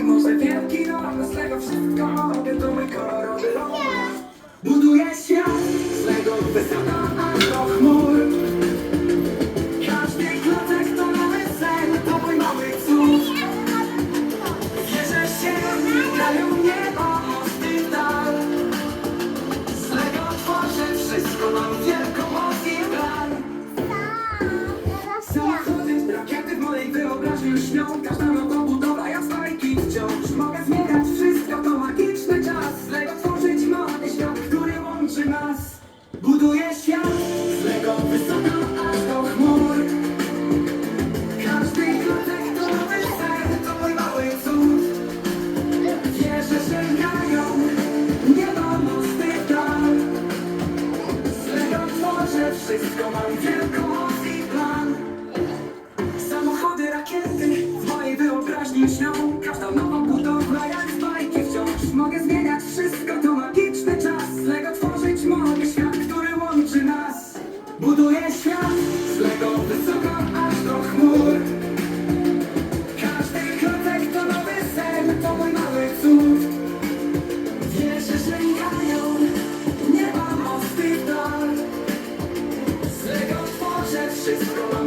rakiety, może wielki dom Z Lego wszystko mogę, to mój kolorowy Buduję świat z Lego wysoka aż do chmur Każdy klocek to mały sen, to mój mały cud. Wierzę się, grają niebo, mosty dal Z Lego tworzę wszystko, mam wielką moc i plan. Samochody, rakiety w mojej wyobraźni już śnią Każda nas Buduję świat. Z Lego wysoko aż do chmur. Każdy klocek to nowy sen, to mój mały cud. Wierzę, że grają niebo, mosty dal. Z Lego tworzę wszystko, mam wielką Buduję świat. Z Lego wysoko aż do chmur. Każdy krotek to nowy sen, to mój mały cud. Wieże sięgają nieba mosty w dal. Z Lego tworzę wszystko.